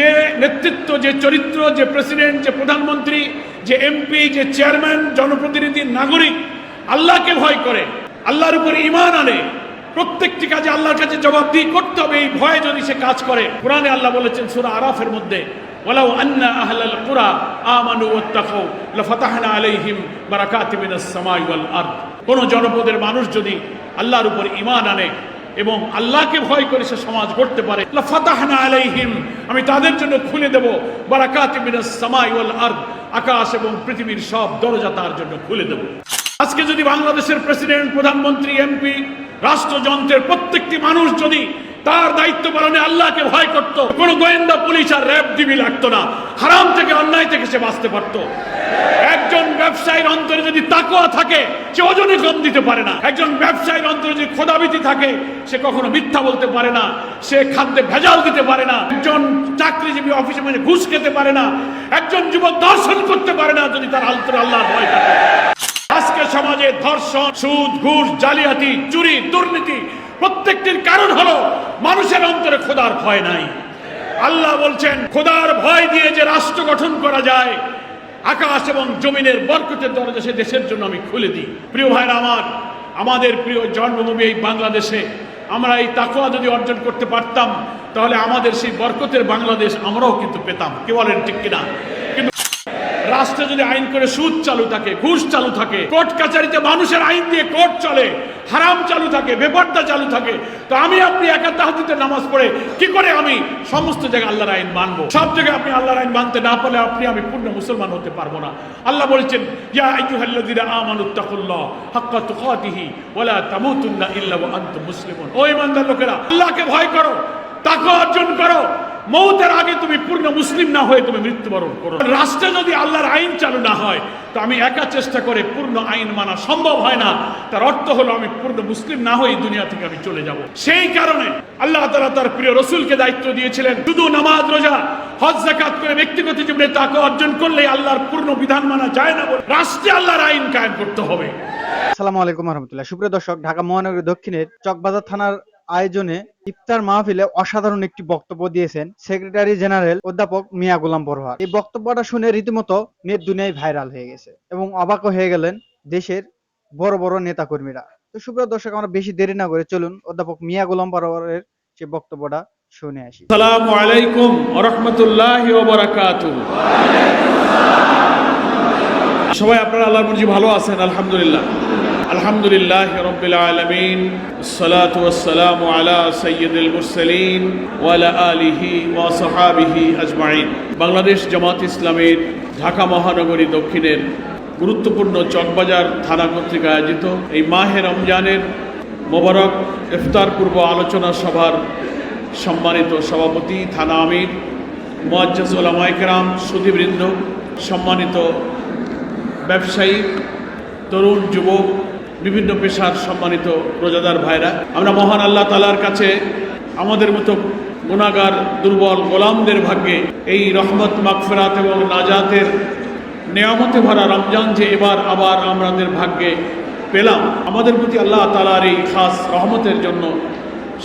যে নেতৃত্ব, যে চরিত্র, যে প্রেসিডেন্ট যে প্রধানমন্ত্রী, যে এমপি যে চেয়ারম্যান জনপ্রতিনিধি, নাগরিক, আল্লাহকে ভয় করে, আল্লাহর উপরে ইমান আনে, প্রত্যেকটি কাজে আল্লাহর কাছে জবাবদিহি করতে হবে, এই ভয়ে যদি সে কাজ করে, কোরআনে আল্লাহ বলেছেন সূরা আরাফের মধ্যে, ওয়ালাউ আন্না আহলাল কুরা আমানু ওয়াত্তাকাউ লাফাতাহনা আলাইহিম বারাকাতিম মিনাস সামাই ওয়াল আরদ। কোন জনপদের মানুষ যদি আল্লাহর উপর ইমান আনে এবং আল্লাহকে ভয় করে সে সমাজ গড়তে পারে। আলাইহিম, আমি তাদের জন্য খুলে দেব। আকাশ এবং পৃথিবীর সব দরজা তার জন্য খুলে দেব। আজকে যদি বাংলাদেশের প্রেসিডেন্ট, প্রধানমন্ত্রী, এমপি, রাষ্ট্রযন্ত্রের প্রত্যেকটি মানুষ যদি তার দায়িত্ব পালনে আল্লাহকে ভয় করত, কোন গোয়েন্দা পুলিশ আর র্যাব দিবি লাগতো না। হারাম থেকে অন্যায় থেকে সে বাঁচতে পারত। একজন ব্যবসায়ীর অন্তরে যদি তাকোয়া থাকে, সে ওজনে কম দিতে পারে না। একজন ব্যবসায়ীর অন্তরে যদি খোদাবিতি থাকে, সে কখনো মিথ্যা বলতে পারে না। সে খাদ্যে ভেজাল দিতে পারে না। একজন চাকরিজীবী অফিসে মানে ঘুষ খেতে পারে না। একজন যুবক দর্শন করতে পারে না যদি তার আন্তর আল্লাহর ভয় থাকে। আজকে সমাজে ধর্ষণ, সুদ, ঘুষ, জালিয়াতি, চুরি, দুর্নীতি প্রত্যেকটির কারণ হলো মানুষের অন্তরে খোদার ভয় নাই। আল্লাহ বলছেন, খোদার ভয় দিয়ে যে রাষ্ট্র গঠন করা যায় আকাশ এবং জমিনের বরকতের দরজা সে দেশের জন্য আমি খুলে দিই। প্রিয় ভাইরা আমার, আমাদের প্রিয় জন্মভূমি এই বাংলাদেশে, আমরা এই তাকুয়া যদি অর্জন করতে পারতাম, তাহলে আমাদের সেই বরকতের বাংলাদেশ আমরাও কিন্তু পেতাম। কে বলেন, ঠিক কিনা? রাষ্ট্রে যদি আইন করে, সুদ চালু থাকে, ঘুষ চালু থাকে, কোর্ট কাছারিতে মানুষের আইন দিয়ে কোর্ট চলে, হারাম চালু থাকে, বেপর্দা চালু থাকে, তো আমি আপনি একা তাহাজুদের নামাজ পড়ে কি করে আমি সমস্ত জায়গায় আল্লাহর আইন মানবো? সব জায়গায় আপনি আল্লাহর আইন মানতে না পারলে আপনি আমি পূর্ণ মুসলমান হতে পারব না। আল্লাহ বলেছেন, ইয়া আইয়ুহাল্লাযীনা আমানুত্তাকুল্লাহ হাক্কা তুকাতিহি ওয়ালা তামুতুন্না ইল্লা ওয়া আনতুম মুসলিমুন। ও ইমানদার লোকেরা, আল্লাহকে ভয় করো। তাকওয়া অর্জন করো। মৌতের আগে তুমি পূর্ণ মুসলিম না হয়ে তুমি মৃত্যুবরণ করো। রাষ্ট্রে যদি আল্লাহর আইন চালু না হয়, তো আমি একা চেষ্টা করে পূর্ণ আইন মানা সম্ভব হয় না। তার অর্থ হলো আমি পূর্ণ মুসলিম না হয়ে দুনিয়া থেকে আমি চলে যাব। সেই কারণে আল্লাহ তালা তার প্রিয় রসুলকে দায়িত্ব দিয়েছিলেন, শুধু নামাজ, রোজা, হজ জাকাত করে ব্যক্তিগত জীবনে তাকে অর্জন করলে আল্লাহর পূর্ণ বিধান মানা যায় না বলে রাষ্ট্রে আল্লাহর আইন কায়েম করতে হবে। আসসালামু আলাইকুম রহমতুল্লাহ। সুপ্রিয় দর্শক, ঢাকা মহানগরী দক্ষিণের চকবাজার থানার আয়োজনে ইফতার মাহফিলে অসাধারণ একটি বক্তব্য দিয়েছেন সেক্রেটারি জেনারেল অধ্যাপক মিয়া গোলাম বরহাট। এই বক্তব্যটা শুনে রীতিমতো নেট দুনিয়ায় ভাইরাল হয়ে গেছে এবং অবাকও হয়ে গেলেন দেশের বড় বড় নেতা কর্মীরা তো সুপ্রিয় দর্শক, আমরা বেশি দেরি না করে চলুন অধ্যাপক মিয়া গোলাম বরহাটের সে বক্তব্যটা শুনে আসি। সালামু আলাইকুম রহমতুল্লাহ সবাই আপনারা আল্লাহর মর্জি ভালো আছেন, আলহামদুলিল্লাহ। আলহামদুলিল্লাহ ওয়াসসালামু আলা সাইয়্যিদিল মুরসালিন ওয়া আলা আলিহি ওয়া সাহাবিহি আজমাইন। বাংলাদেশ জামাত ইসলামের ঢাকা মহানগরী দক্ষিণের গুরুত্বপূর্ণ চকবাজার থানা কর্তৃক আয়োজিত এই মাহে রমজানের মোবারক ইফতার পূর্ব আলোচনা সভার সম্মানিত সভাপতি থানা আমির, মোয়াজ্জাজ ওলামাইকরাম সুধীবৃন্দ, সম্মানিত ব্যবসায়ী, তরুণ, যুবক বিভিন্ন পেশার সম্মানিত রোজাদার ভাইরা। আমরা মহান আল্লাহ তালার কাছে আমাদের মতো গুণাগার দুর্বল গোলামদের ভাগ্যে এই রহমত, মাগফেরাত এবং নাজাতের নেয়ামতে ভরা রমজান যে এবার আবার আমাদের ভাগ্যে পেলাম, আমাদের প্রতি আল্লাহ তালার এই খাস রহমতের জন্য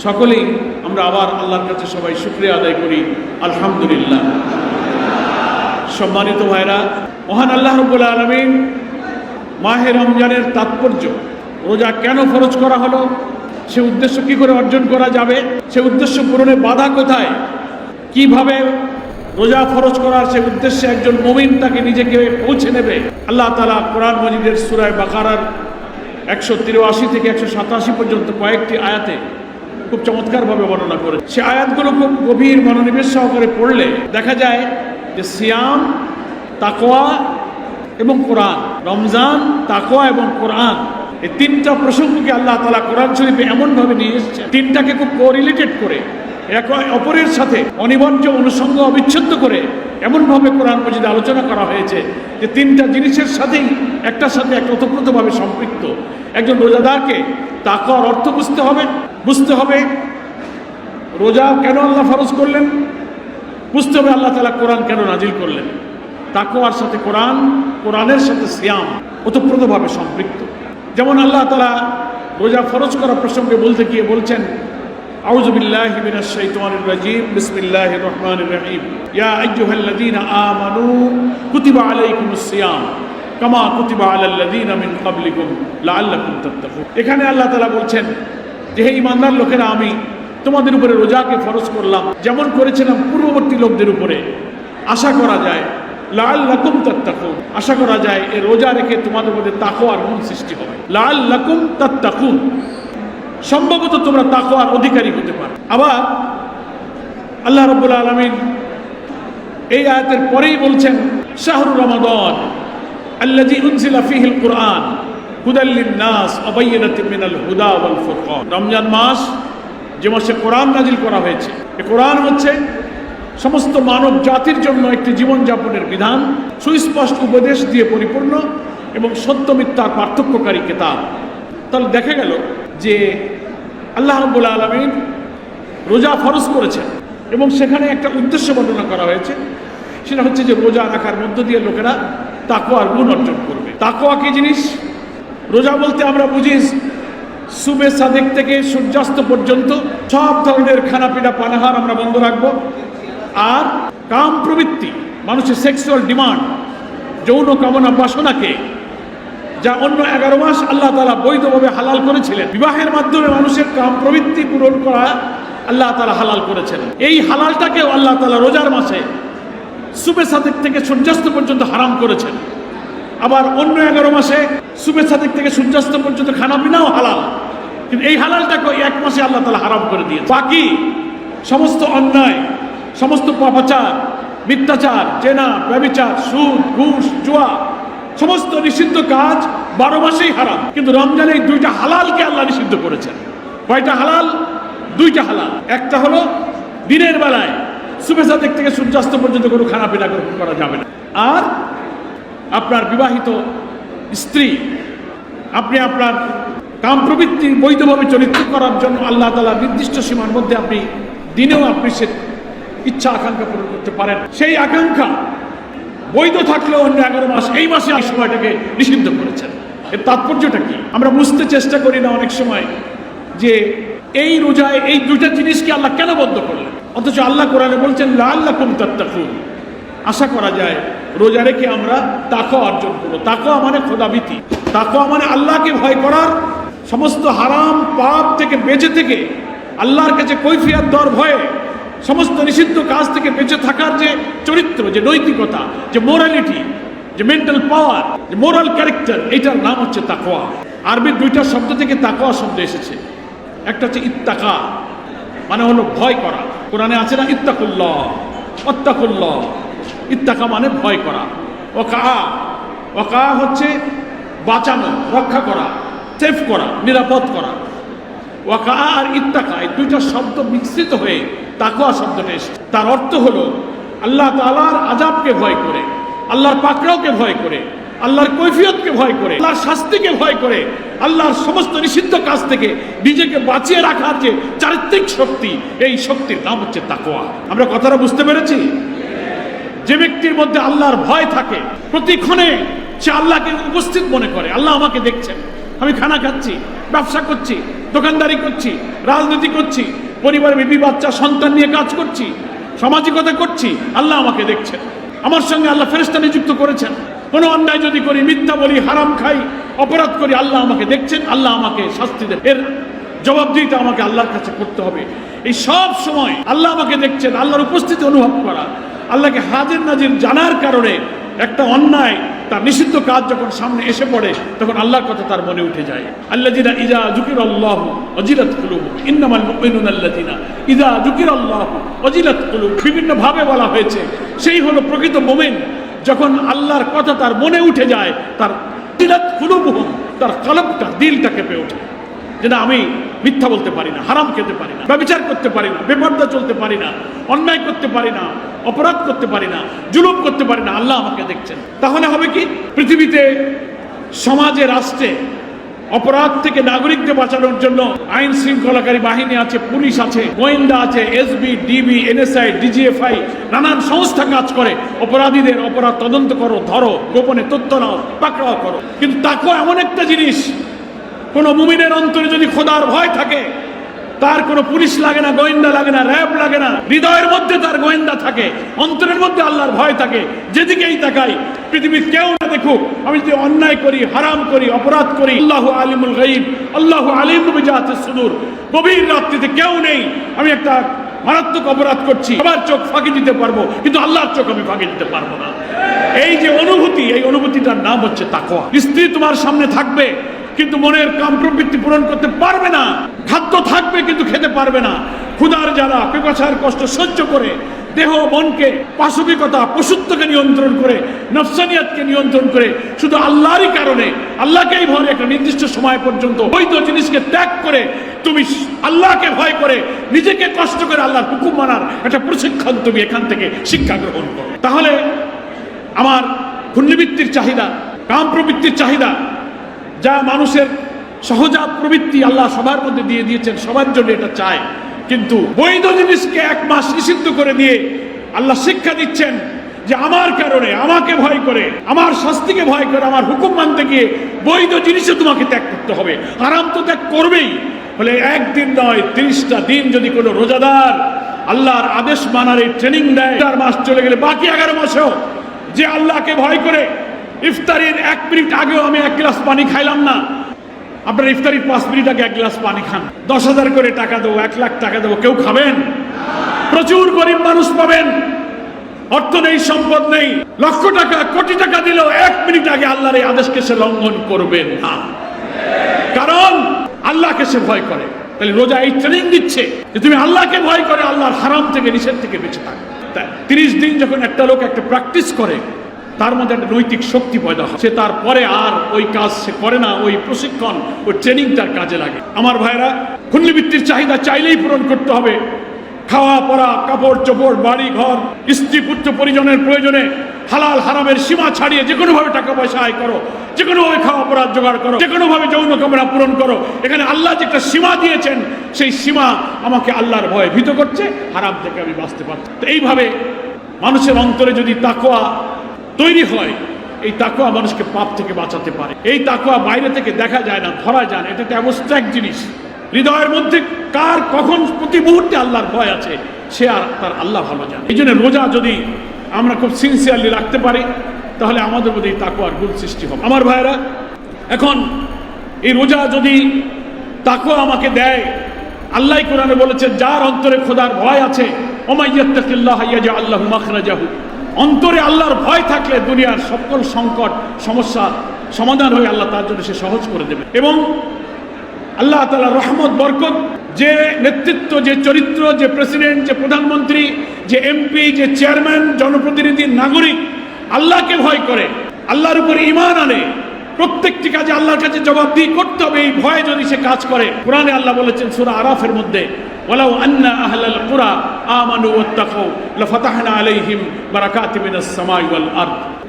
সকলেই আমরা আবার আল্লাহর কাছে সবাই শুক্রিয়া আদায় করি। আলহামদুলিল্লাহ। সম্মানিত ভাইরা, মহান আল্লাহ রব্বুল আলমিন মাহে রমজানের তাৎপর্য, রোজা কেন খরচ করা হলো? সে উদ্দেশ্য কি করে অর্জন করা যাবে? সে উদ্দেশ্য পূরণে বাধা কোথায়? কীভাবে রোজা খরচ করার সে উদ্দেশ্যে একজন মমিন তাকে নিজেকে পৌঁছে নেবে? আল্লাহ তালা কোরআন মজিদের সুরায় বাকারার একশো তিরাশি থেকে একশো সাতাশি পর্যন্ত কয়েকটি আয়াতে খুব চমৎকারভাবে বর্ণনা করে। সে আয়াতগুলো খুব গভীর মনোনিবেশ সহকারে পড়লে দেখা যায় যে সিয়াম তাকোয়া এবং কোরআন। রমজান তাকোয়া এবং কোরআন। এই তিনটা প্রসঙ্গকে আল্লাহ তালা কোরআন শরীফে এমনভাবে নিয়ে এসেছে তিনটাকে খুব কোরিলেটেড করে, এক অপরের সাথে অনিবার্য অনুষঙ্গ অবিচ্ছেদ্য করে এমনভাবে কোরআন মজিদে আলোচনা করা হয়েছে যে তিনটা জিনিসের সাথেই একটার সাথে একটা ওতপ্রোতভাবে সম্পৃক্ত। একজন রোজাদারকে তাকওয়ার অর্থ বুঝতে হবে। বুঝতে হবে রোজা কেন আল্লাহ ফরজ করলেন? বুঝতে হবে আল্লাহ তালা কোরআন কেন নাজিল করলেন। তাকোয়ার সাথে কোরআন, কোরআনের সাথে সিয়াম ওতপ্রোতভাবে সম্পৃক্ত। যেমন আল্লাহ তালা রোজা ফরজ করা প্রসঙ্গে বলতে গিয়ে বলছেন আউজুবিল্লাহ মিনাশ শাইতানির রাজিম, বিসমিল্লাহির রহমানির রহিম। ইয়া আইয়ুহাল্লাযীনা আমানু কুতিবা আলাইকুমুস সিয়াম, কামা কুতিবা আলাল্লাযীনা মিন ক্বাবলিকুম লাআল্লাকুম তাত্তাকুন। এখানে আল্লাহ তাআলা বলছেন, যে হে ঈমানদার লোকেরা, আমি তোমাদের উপরে রোজাকে ফরজ করলাম, যেমন করেছিলাম পূর্ববর্তী লোকদের উপরে। আশা করা যায় লাল লাকুম তাত্তাকুন। আশা করা যায় এ রোজা রেখে তোমাদের মধ্যে তাকওয়ার গুণ সৃষ্টি হবে লাল লাকুম তাত্তাকুন। সম্ভবত তোমরা তাকওয়ার অধিকারী হতে পারো। আবার আল্লাহ রব্বুল আলমিন এই আয়াতের পরেই বলছেন শাহরুর রমাদন আল্লাজি উনজিলা ফিহিল কুরআন হুদাল্লিন নাস অবাইয়াতিন মিনাল হুদা ওয়াল ফুরকান। রমজান মাস যে মাসে কোরআন নাজিল করা হয়েছে। এই কোরআন হচ্ছে সমস্ত মানব জাতির জন্য একটি জীবনযাপনের বিধান, সুস্পষ্ট উপদেশ দিয়ে পরিপূর্ণ এবং সত্য মিথ্যার পার্থক্যকারী কেতাব। তাহলে দেখা গেল যে আল্লাহ রব্বুল আলমিন রোজা ফরজ করেছেন এবং সেখানে একটা উদ্দেশ্য বর্ণনা করা হয়েছে। সেটা হচ্ছে যে রোজা রাখার মধ্য দিয়ে লোকেরা তাকোয়ার গুণ অর্জন করবে। তাকোয়া কি জিনিস? রোজা বলতে আমরা বুঝি সুবে সাদেক থেকে সূর্যাস্ত পর্যন্ত সব ধরনের খানাপিনা, পানাহার আমরা বন্ধ রাখব। আর কাম প্রবৃত্তি, মানুষের সেক্সুয়াল ডিমান্ড যৌন কামনা বাসনাকে, যা অন্য এগারো মাস আল্লাহ তালা বৈধভাবে হালাল করেছিলেন। বিবাহের মাধ্যমে মানুষের কাম প্রবৃত্তি পূরণ করা আল্লাহ তালা হালাল করেছেন। এই হালালটাকেও আল্লাহ তালা রোজার মাসে সুবে সাদিক থেকে সূর্যাস্ত পর্যন্ত হারাম করেছেন। আবার অন্য এগারো মাসে সুবে সাদিক থেকে সূর্যাস্ত পর্যন্ত খানা পিনাও হালাল। কিন্তু এই হালালটাকে এক মাসে আল্লাহ তালা হারাম করে দিয়ে বাকি সমস্ত অন্যায় সমস্ত পাপাচার, মিথ্যাচার, চেনা, ব্যবিচার, সুদ, ঘুষ, জুয়া, সমস্ত নিষিদ্ধ কাজ বারো মাসেই হারাম। কিন্তু রমজানে এই দুইটা হালালকে আল্লাহ নিষিদ্ধ করেছেন। কয়টা হালাল? দুইটা হালাল। একটা হলো দিনের বেলায় সুবেশা দিক থেকে সূর্যাস্ত পর্যন্ত কোনো খানাপিনা গ্রহণ করা যাবে না। আর আপনার বিবাহিত স্ত্রী, আপনি আপনার কাম প্রবৃত্তি বৈধভাবে চরিত্র করার জন্য আল্লাহ তালা নির্দিষ্ট সীমার মধ্যে আপনি দিনেও আপনি সে ইচ্ছা আকাঙ্ক্ষা পূরণ করতে পারেন। সেই আকাঙ্ক্ষা বৈধ থাকলেও অন্য এগারো মাস, এই মাসে এই সময়টাকে নিষিদ্ধ করেছেন। এর তাৎপর্যটা কি? আমরা বুঝতে চেষ্টা করি না অনেক সময় যে এই রোজায় এই দুইটা জিনিসকে আল্লাহ কেন বন্ধ করলেন? অথচ আল্লাহ কোরআনে বলছেন লাল্লা কুম তাত্তাকুন। আশা করা যায়, রোজা রেখে আমরা তাকো অর্জন করব। তাকো মানে খোদাবিতি তাকো মানে আল্লাহকে ভয় করার সমস্ত হারাম পাপ থেকে বেঁচে থেকে আল্লাহর কাছে কৈফিয়াত দর ভয়ে সমস্ত নিষিদ্ধ কাজ থেকে বেঁচে থাকার যে চরিত্র, যে নৈতিকতা, যে মোরালিটি যে মেন্টাল পাওয়ার যে মোরাল ক্যারেক্টার এটার নাম হচ্ছে তাকোয়া আরবির দুইটা শব্দ থেকে তাকোয়া শব্দ এসেছে। একটা হচ্ছে ইত্তাকা মানে হলো ভয় করা। কোরআনে আছে না, ইত্তাকুল্লাহ অত্তাকুল্লাহ ইত্তাকা মানে ভয় করা। ওকা ওকা হচ্ছে বাঁচানো, রক্ষা করা, সেফ করা, নিরাপদ করা। ওয়াকা আর ইত্তাকা, এই দুইটা শব্দ মিশ্রিত হয়ে তাকোয়া শব্দটা এসেছে। তার অর্থ হলো, আল্লাহ তাআলার আজাবকে ভয় করে, আল্লাহর পাকড়াওকে ভয় করে, আল্লাহর কৈফিয়তকে ভয় করে, আল্লাহর শাস্তিকে ভয় করে, আল্লাহর সমস্ত নিষিদ্ধ কাজ থেকে নিজেকে বাঁচিয়ে রাখার যে চারিত্রিক শক্তি, এই শক্তির নাম হচ্ছে তাকোয়া আমরা কথাটা বুঝতে পেরেছি? যে ব্যক্তির মধ্যে আল্লাহর ভয় থাকে প্রতিক্ষণে সে আল্লাহকে উপস্থিত মনে করে, আল্লাহ আমাকে দেখছেন। আমি খানা খাচ্ছি, ব্যবসা করছি, দোকানদারি করছি, রাজনীতি করছি পরিবারে বিবি, বাচ্চা, সন্তান নিয়ে কাজ করছি, সামাজিকতা করছি, আল্লাহ আমাকে দেখছেন। আমার সঙ্গে আল্লাহ ফেরেস্তা নিযুক্ত করেছেন। কোনো অন্যায় যদি করি, মিথ্যা বলি, হারাম খাই, অপরাধ করি, আল্লাহ আমাকে দেখছেন, আল্লাহ আমাকে শাস্তি দেন এর জবাবদিহিতা আমাকে আল্লাহর কাছে করতে হবে। এই সব সময় আল্লাহ আমাকে দেখছেন, আল্লাহর উপস্থিতি অনুভব করা, আল্লাহকে হাজির নাজির জানার কারণে একটা অন্যায় তার নিষিদ্ধ কাজ যখন সামনে এসে পড়ে, তখন আল্লাহর কথা তার মনে উঠে যায়। আল্লাজিনা ইজা জুকির আল্লাহ অজিলাত কুলুব ইন্নামাল মুমিনুন আল্লাজিনা ইজা জুকির আল্লাহ অজিলাত কুলুব বিভিন্ন ভাবে বলা হয়েছে। সেই হলো প্রকৃত মোমেন, যখন আল্লাহর কথা তার মনে উঠে যায়, তার দিলাত কুলুবহুম তার কলবটা, দিলটা কেঁপে ওঠে। যেটা আমি মিথ্যা বলতে পারি না, হারাম খেতে পারি না, ব্যবচার করতে পারি না, বেপর্দা চলতে পারি না, অন্যায় করতে পারি না। অপরাধ করতে পারি না, জুলুম করতে পারি না, আল্লাহ আমাকে দেখছেন। তাহলে হবে কি? পৃথিবীতে, সমাজে, রাষ্ট্রে অপরাধ থেকে নাগরিকদের বাঁচানোর জন্য আইন শৃঙ্খলাকারী বাহিনী আছে, পুলিশ আছে, গোয়েন্দা আছে, এসবি, ডিবি, এনএসআই, ডিজিএফআই, নানান সংস্থা কাজ করে। অপরাধীদের অপরাধ তদন্ত করো, ধরো, গোপনে তথ্য নাও, পাকড়াও করো। কিন্তু তাকেও এমন একটা জিনিস, কোনো মুমিনের অন্তরে যদি খোদার ভয় থাকে তার কোনো পুলিশ লাগে না, গোয়েন্দা লাগে না, র্যাব লাগে না। হৃদয়ের মধ্যে তার গোয়েন্দা থাকে, অন্তরের মধ্যে আল্লাহর ভয় থাকে। যেদিকেই তাকাই, পৃথিবীর কেউ না দেখুক। আমি যদি অন্যায় করি, হারাম করি, অপরাধ করি, আল্লাহ আলিমুল গাইব আল্লাহ আলিম বিজাতে সুদূর, গভীর রাত্রিতে কেউ নেই। আমি একটা মারাত্মক অপরাধ করছি। সবার চোখ ফাঁকি দিতে পারব, কিন্তু আল্লাহর চোখ আমি ফাঁকি দিতে পারব না। এই যে অনুভূতি, এই অনুভূতিটার নাম হচ্ছে তাকওয়া। স্ত্রী তোমার সামনে থাকবে কিন্তু মনের কাম প্রবৃত্তি পূরণ করতে পারবে না। খাদ্য থাকবে কিন্তু খেতে পারবে না। ক্ষুধার জ্বালা, পেপাসার কষ্ট সহ্য করে দেহ মনকে পাশবিকতা, পশুত্বকে নিয়ন্ত্রণ করে, নফসানিয়াতকে নিয়ন্ত্রণ করে শুধু আল্লাহরই কারণে, আল্লাহকেই ভরে একটা নির্দিষ্ট সময় পর্যন্ত বৈধ জিনিসকে ত্যাগ করে তুমি আল্লাহকে ভয় করে নিজেকে কষ্ট করে আল্লাহর হুকুম মানার একটা প্রশিক্ষণ তুমি এখান থেকে শিক্ষা গ্রহণ করো। তাহলে আমার পুণ্যবৃত্তির চাহিদা কাম প্রবৃত্তির চাহিদা যা মানুষের সহজাত প্রবৃত্তি আল্লাহ সবার মধ্যে দিয়ে দিয়েছেন, সবার জন্য এটা চায়। কিন্তু বৈধ জিনিসকে এক মাস নিষিদ্ধ করে দিয়ে আল্লাহ শিক্ষা দিচ্ছেন যে আমার কারণে আমাকে ভয় করে, আমার শাস্তিকে ভয় করে, আমার হুকুম মানতে গিয়ে বৈধ জিনিসও তোমাকে ত্যাগ করতে হবে। আরাম তো ত্যাগ করবেই। বলে একদিন নয়, তিরিশটা দিন যদি কোনো রোজাদার আল্লাহর আদেশ মানার এই ট্রেনিং দেয়, চার মাস চলে গেলে বাকি এগারো মাসেও যে আল্লাহকে ভয় করে ইফতারির এক মিনিট আগেও আমি এক গ্লাস পানি খাইলাম না। আপনার ইফতারির পাঁচ মিনিট আগে এক গ্লাস পানি খান। দশ হাজার করে টাকা দেবো, এক লাখ টাকা দেবো, কেউ খাবেন? প্রচুর গরিব মানুষ পাবেন। অর্থ নেই, সম্পদ নেই। লক্ষ টাকা, কোটি টাকা দিলেও এক মিনিট আগে আল্লাহর এই আদেশকে সে লঙ্ঘন করবেন না। কারণ আল্লাহকে সে ভয় করে। তাহলে রোজা এই ট্রেনিং দিচ্ছে যে তুমি আল্লাহকে ভয় করে, আল্লাহর হারাম থেকে, নিষেধ থেকে বেঁচে থাকো। তিরিশ দিন যখন একটা লোক একটা প্র্যাকটিস করে তার মধ্যে একটা নৈতিক শক্তি পয়দা হয়। সে তারপরে আর ওই কাজ সে করে না, ওই প্রশিক্ষণ, ওই ট্রেনিং তার কাজে লাগে। আমার ভাইরা খুল্লিবৃত্তির চাহিদা চাইলেই পূরণ করতে হবে। খাওয়া পরা কাপড়, চোপড়, বাড়ি, ঘর, স্ত্রী, পুত্র, পরিজনের প্রয়োজনে হালাল, হারামের সীমা ছাড়িয়ে যে কোনোভাবে টাকা পয়সা আয় করো যে কোনোভাবে খাওয়া পড়ার জোগাড় করো যে কোনোভাবে যৌন কামনা পূরণ করো। এখানে আল্লাহ যে একটা সীমা দিয়েছেন, সেই সীমা আমাকে আল্লাহর ভয়ে ভীত করছে, হারাম থেকে আমি বাঁচতে পারছি তো এইভাবে মানুষের অন্তরে যদি তাকোয়া তৈরি হয়, এই তাকুয়া মানুষকে পাপ থেকে বাঁচাতে পারে। এই তাকুয়া বাইরে থেকে দেখা যায় না, ধরা যায় না। এটা একটা অ্যাবস্ট্রাক্ট জিনিস। হৃদয়ের মধ্যে কার কখন প্রতি মুহূর্তে আল্লাহর ভয় আছে, সে আর তার আল্লাহ ভালো জানে। এই জন্য রোজা যদি আমরা খুব সিনসিয়ারলি রাখতে পারি, তাহলে আমাদের মধ্যে এই তাকোয়ার গুণ সৃষ্টি হবে। আমার ভাইয়েরা, এখন এই রোজা যদি তাকুয়া আমাকে দেয় আল্লাহ কোরআনে বলেছেন যার অন্তরে খোদার ভয় আছে, ওমাইয়াত্তাকিল্লাহ ইয়াজা আল্লাহু মাখরাজাহু। অন্তরে আল্লাহর ভয় থাকলে দুনিয়ার সকল সংকট, সমস্যা সমাধান হয়ে আল্লাহ তার জন্য সে সহজ করে দেবে। এবং আল্লাহ তালা রহমত, বরকত, যে নেতৃত্ব, যে চরিত্র, যে প্রেসিডেন্ট, যে প্রধানমন্ত্রী, যে এমপি, যে চেয়ারম্যান, জনপ্রতিনিধি, নাগরিক, আল্লাহকে ভয় করে, আল্লাহর উপরে ইমান আনে, প্রত্যেকটি কাজে আল্লাহর কাছে জবাবদিহি করতে হবে। এই ভয়ে যদি সে কাজ করে, কোরআনে আল্লাহ বলেছেন সুরা আরাফের মধ্যে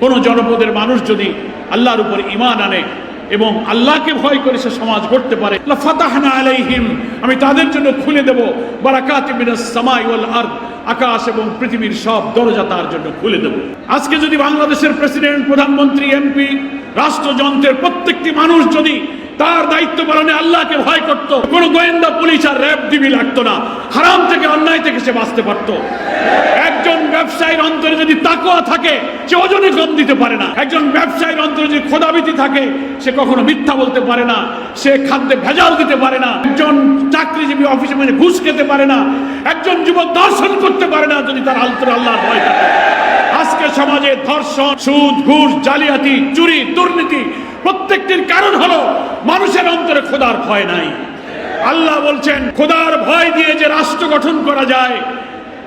কোন জনপদের মানুষ যদি আল্লাহর উপর ঈমান আনে এবং আল্লাহকে ভয় করে সে সমাজ গড়তে পারে আলাইহিম, আমি তাদের জন্য খুলে দেব বারাকাতিম মিনাস সামাই ওয়াল আরদ, আকাশ এবং পৃথিবীর সব দরজা তার জন্য খুলে দেব। আজকে যদি বাংলাদেশের প্রেসিডেন্ট, প্রধানমন্ত্রী, এমপি, রাষ্ট্রযন্ত্রের প্রত্যেকটি মানুষ যদি তার দায়িত্ব পালনে আল্লাহকে ভয় করত। কোনো গোয়েন্দা পুলিশ আর র্যাব দিবি লাগতো না। হারাম থেকে অন্যায় থেকে সে বাঁচতে পারত। একজন ব্যবসায়ীর অন্তরে যদি তাকোয়া থাকে, সে ওজনে কম দিতে পারে না। একজন ব্যবসায়ীর অন্তরে যদি খোদাবিতি থাকে, সে কখনো মিথ্যা বলতে পারে না। সে খাদ্যে ভেজাল দিতে পারে না। একজন চাকরিজীবী অফিসে মানে ঘুষ খেতে পারে না। একজন যুবক দর্শন করতে পারে না যদি তার আলতরে আল্লাহ ভয় থাকে। আজকে সমাজে ধর্ষণ, সুদ, ঘুষ, জালিয়াতি, চুরি, দুর্নীতি প্রত্যেকটির কারণ হলো মানুষের অন্তরে খোদার ভয় নাই। আল্লাহ বলছেন, খোদার ভয় দিয়ে যে রাষ্ট্র গঠন করা যায়,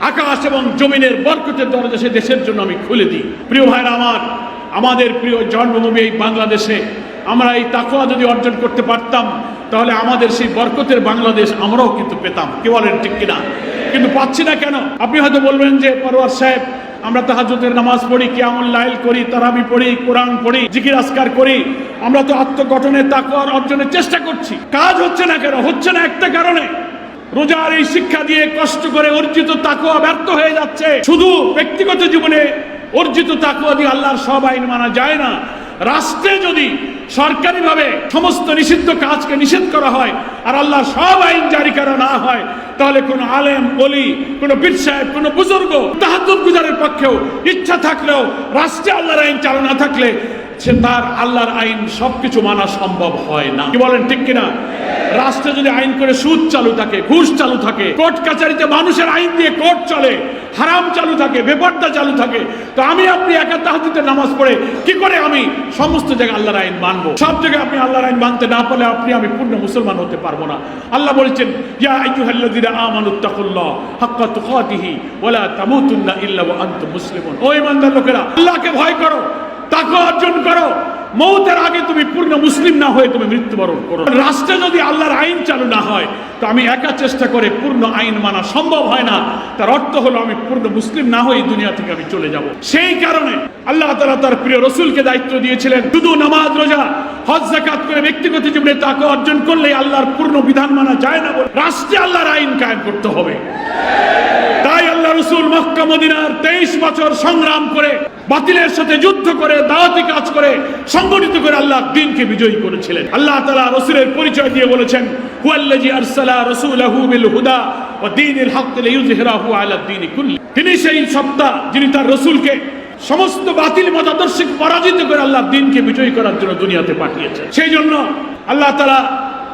আকাশ এবং জমিনের বরকতের দরজা সে দেশের জন্য আমি খুলে দিই। প্রিয় ভাইরা আমার, আমাদের প্রিয় জন্মভূমি এই বাংলাদেশে, আমরা এই তাকোয়া যদি অর্জন করতে পারতাম, তাহলে আমাদের সেই বরকতের বাংলাদেশ আমরাও কিন্তু পেতাম। কে বলেন ঠিক কিনা? কিন্তু পাচ্ছি না কেন? আপনি হয়তো বলবেন যে পরোয়ার সাহেব আমরা তাহাজুদের নামাজ পড়ি কেমন লাইল করি, তারাবি পড়ি, কোরআন পড়ি, জিকির আসকার করি। আমরা তো আত্মগঠনে তাকওয়ার অর্জনের চেষ্টা করছি। কাজ হচ্ছে না কেন? হচ্ছে না একটা কারণে। রোজার এই শিক্ষা দিয়ে কষ্ট করে অর্জিত তাকওয়া ব্যর্থ হয়ে যাচ্ছে। শুধু ব্যক্তিগত জীবনে অর্জিত তাকওয়া দিয়ে আল্লাহর সব আইন মানা যায় না। রাষ্ট্রে যদি সরকারিভাবে সমস্ত নিষিদ্ধ কাজকে নিষেধ করা হয় আর আল্লাহ সব আইন জারি করা না হয়, তাহলে কোন আলেম অলি কোন বীর সাহেব, কোন বুজুর্গ তাহাজুদ গুজারের পক্ষেও ইচ্ছা থাকলেও রাষ্ট্রে আল্লাহর আইন চালু না থাকলে সে তার আল্লাহর আইন সবকিছু মানা সম্ভব হয় না। কি বলেন ঠিক কিনা? রাষ্ট্রে যদি আইন করে সুদ চালু থাকে, ঘুষ চালু থাকে, কোর্ট কাছারিতে মানুষের আইন দিয়ে কোর্ট চলে, হারাম চালু থাকে, বেপর্দা চালু থাকে, তো আমি আপনি একা তাহাজিতে নামাজ পড়ে কি করে আমি সমস্ত জায়গায় আল্লাহর আইন মানবো? সব জায়গায় আপনি আল্লাহর আইন মানতে না পারলে আপনি আমি পূর্ণ মুসলমান হতে পারব না। আল্লাহ বলেছেন, ইয়া আইয়ুহাল্লাযীনা আমানুত্তাকুল্লাহ হাক্কা তুকাতিহি ওয়ালা তামুতুন্না ইল্লা ওয়া আনতুম মুসলিমুন। ও ইমানদার লোকেরা, আল্লাহকে ভয় করো। তাকে অর্জন করো। মৌতের আগে তুমি পূর্ণ মুসলিম না হয়ে তুমি মৃত্যুবরণ করো। রাষ্ট্রে যদি আল্লাহর আইন চালু না হয়, তো আমি একা চেষ্টা করে পূর্ণ আইন মানা সম্ভব হয় না। তার অর্থ হলো আমি পূর্ণ মুসলিম না হয়ে দুনিয়া থেকে আমি চলে যাব। সেই কারণে আল্লাহ তালা তার প্রিয় রসুলকে দায়িত্ব দিয়েছিলেন, শুধু নামাজ, রোজা, হজ জাকাত করে ব্যক্তিগত জীবনে তাকে অর্জন করলে আল্লাহর পূর্ণ বিধান মানা যায় না বলে। রাষ্ট্রে আল্লাহর আইন কায়েম করতে হবে। তাই রসুল মক্কা মদিনার তেইশ বছর সংগ্রাম করে, বাতিলের সাথে যুদ্ধ করে, দাওয়াতি কাজ করে, সংগঠিত করে আল্লাহ দিনকে বিজয়ী করেছিলেন। আল্লাহ তালা রসুলের পরিচয় দিয়ে বলেছেন হুয়াল্লাজি আরসালা হুদা দীনিল হক আলা তিনি সেই সত্তা যিনি তার রসুলকে সমস্ত বাতিল মতাদর্শকে পরাজিত করে আল্লাহ দিনকে বিজয়ী করার জন্য দুনিয়াতে পাঠিয়েছেন। সেই জন্য আল্লাহ তালা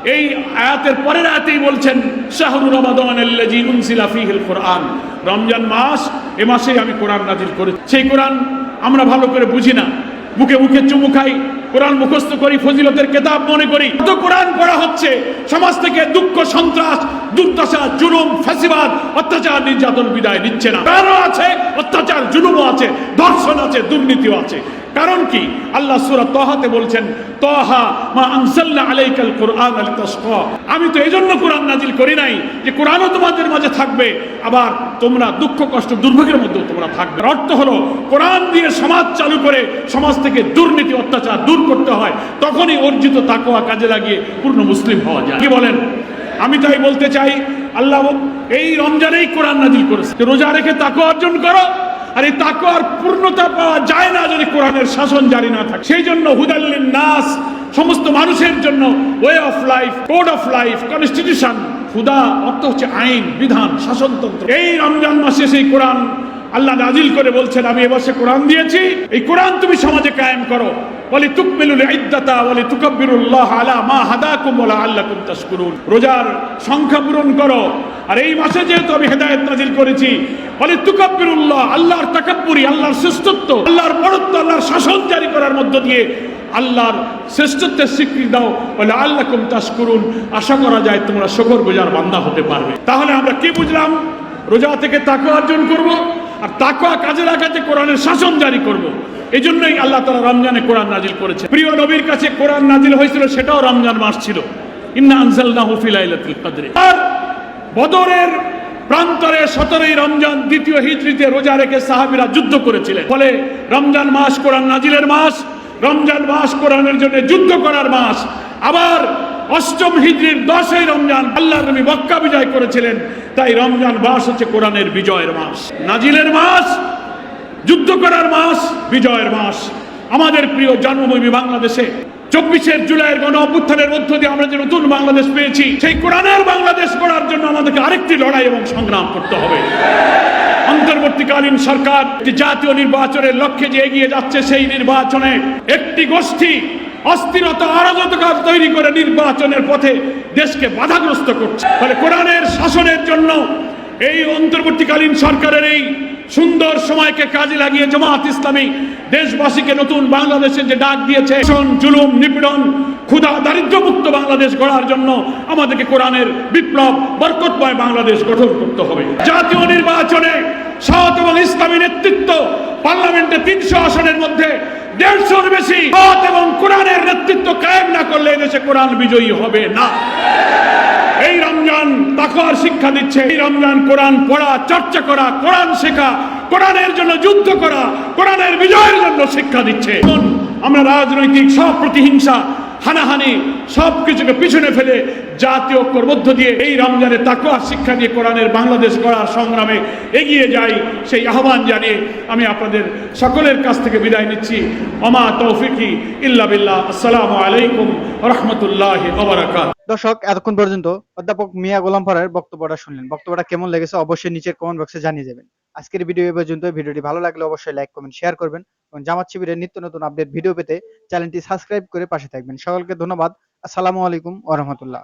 এই আয়াতের পরের আয়াতেই বলছেন শাহরুর উনসিলা কোরআন। রমজান মাস, এ মাসেই আমি কোরআন নাজিল করি। সেই কোরআন আমরা ভালো করে বুঝি না। মুখে মুখে চুমু খাই, কোরআন মুখস্থ করি, ফজিলতের কেতাব মনে করি। তো কোরআন পড়া হচ্ছে, সমাজ থেকে দুঃখ, সন্ত্রাস, দুর্দশা, জুলুম, ফাঁসিবাদ, অত্যাচার, নির্যাতন, বিদায় নিচ্ছে না। কারণ আছে, অত্যাচার, জুলুমও আছে, ধর্ষণ আছে, দুর্নীতিও আছে। কারণ কি? আল্লাহ সূরা তহাতে বলছেন, তহা মা আনসাল্লা আলাইকাল কোরআন লিতাশকা আমি তো এজন্য কোরআন নাজিল করি নাই যে কোরআনও তোমাদের মাঝে থাকবে, আবার তোমরা দুঃখ, কষ্ট, দুর্ভোগের মধ্যেও তোমরা থাকবে। অর্থ হলো, কোরআন দিয়ে সমাজ চালু করে সমাজ থেকে দুর্নীতি, অত্যাচার দূর করতে হয়, তখনই অর্জিত তাকওয়া কাজে লাগিয়ে পূর্ণ মুসলিম হওয়া যায়। কি বলেন? আমি তাই বলতে চাই, আল্লাহ এই রমজানেই কোরআন নাজিল করেছে। রোজা রেখে তাকে অর্জন করো আর এই তাকওয়ার পূর্ণতা পাওয়া যায় না যদি কোরআনের শাসন জারি না থাকে। সেই জন্য হুদাল্লিন নাস, সমস্ত মানুষের জন্য way of life code of life constitution হুদা, অর্থ হচ্ছে আইন, বিধান, শাসনতন্ত্র। এই রমজান মাসে সেই কোরআন আল্লাহ নাজিল করে বলছেন, আমি এবছর কোরআন দিয়েছি। এই কোরআন তুমি সমাজে কায়েম করো। বলে তুকমিলুল ইদ্দাতা বলে তুকাব্বিরুল্লাহ আলা মা হাদাকুম ওয়া লাআল্লাকুম তাশকুরুন। রোজার সংখ্যা পূরণ করো। আর এই মাসে যেহেতু আমি হেদায়েত নাজিল করেছি বলে, তুকাব্বিরুল্লাহ, আল্লাহর তাকাব্বুরি আল্লাহর শ্রেষ্ঠত্ব, আল্লাহর বড়ত্ব আল্লাহর শাসন জারি করার মধ্য দিয়ে আল্লাহর শ্রেষ্ঠত্বের স্বীকৃতি দাও। বলে আল্লাহ কুম তাশকুরুন আশা করা যায় তোমরা শকর গুজার বান্দা হতে পারবে। তাহলে আমরা কি বুঝলাম? রোজা থেকে তাকে অর্জন করব আর তাকওয়া কাজে লাগাতে কোরআনের শাসন জারি করব। এই জন্যই আল্লাহ তালা রমজানে কোরআন নাজিল করেছে প্রিয় নবীর কাছে কোরআন নাজিল হয়েছিল, সেটাও রমজান মাস ছিল। ইন্না আনজালনাহু ফি লাইলাতুল কদরে। আর বদরের প্রান্তরে সতেরোই রমজান দ্বিতীয় হিজরিতে রোজা রেখে সাহাবীরা যুদ্ধ করেছিলেন। ফলে রমজান মাস কোরআন নাজিলের মাস, রমজান মাস কোরআনের জন্য যুদ্ধ করার মাস। আবার অষ্টম হিজরির দশই রমজান আল্লাহ নবী মক্কা বিজয় করেছিলেন, তাই রমজান মাস হচ্ছে কোরআনের বিজয়ের মাস। নাজিলের মাস, যুদ্ধ করার মাস, বিজয়ের মাস। আমাদের প্রিয় জন্মভূমি বাংলাদেশে চব্বিশের জুলাইয়ের গণ অভ্যুত্থানের মধ্য দিয়ে আমরা যে নতুন বাংলাদেশ পেয়েছি, সেই কোরআনের বাংলাদেশ গড়ার জন্য আমাদেরকে আরেকটি লড়াই এবং সংগ্রাম করতে হবে। অন্তর্বর্তীকালীন সরকার জাতীয় নির্বাচনের লক্ষ্যে যে এগিয়ে যাচ্ছে সেই নির্বাচনে একটি গোষ্ঠী অস্থিরতা অরাজকতা তৈরি করে নির্বাচনের পথে দেশকে বাধাগ্রস্ত করছে। ফলে কোরআনের শাসনের জন্য এই অন্তর্বর্তীকালীন সরকারের এই সুন্দর সময়কে কাজে লাগিয়ে জামাত ইসলামী দেশবাসীকে নতুন বাংলাদেশের যে ডাক দিয়েছে জুলুম, নিপীড়ন, ক্ষুধা, দারিদ্র্যমুক্ত বাংলাদেশ গড়ার জন্য আমাদেরকে কোরআনের বিপ্লব, বরকতময় বাংলাদেশ গঠন করতে হবে। জাতীয় নির্বাচনে সৎ এবং ইসলামী নেতৃত্ব পার্লামেন্টে তিনশো আসনের মধ্যে দেড়শোর বেশি মত এবং কোরআনের নেতৃত্ব কায়েম না করলে এদেশে কোরআন বিজয়ী হবে না। এই রমজান তাকওয়ার শিক্ষা দিচ্ছে। এই রমজান কোরআন পড়া, চর্চা করা, কোরআন শেখা, কোরআনের জন্য যুদ্ধ করা, কোরআনের বিজয়ের জন্য শিক্ষা দিচ্ছে। আমরা রাজনৈতিক সব প্রতিহিংসা হানাহানি সব কিছুকে পিছনে ফেলে জাতীয় ঐক্যর মধ্য দিয়ে এই রমজানে তাকুয়া শিক্ষা দিয়ে কোরআনের বাংলাদেশ গড়ার সংগ্রামে এগিয়ে যাই সেই আহ্বান জানিয়ে আমি আপনাদের সকলের কাছ থেকে বিদায় নিচ্ছি। অমা তৌফিকি ইল্লা বিল্লাহ। আসসালামু আলাইকুম রহমতুল্লাহ ওবরাকাত দর্শক, এতক্ষণ পর্যন্ত অধ্যাপক মিয়া গোলাম ফারের বক্তব্যটা শুনলেন। বক্তব্যটা কেমন লেগেছে অবশ্যই নিচের কমেন্ট বক্সে জানিয়ে যাবেন আজকের ভিডিও এ পর্যন্ত ভিডিওটি ভালো লাগলে অবশ্যই লাইক কমেন্ট শেয়ার করবেন এবং জামাত শিবিরের নিত্য নতুন আপডেট ভিডিও পেতে চ্যানেলটি সাবস্ক্রাইব করে পাশে থাকবেন। সকলকে ধন্যবাদ। আসসালামু আলাইকুম ওয়া রাহমাতুল্লাহ।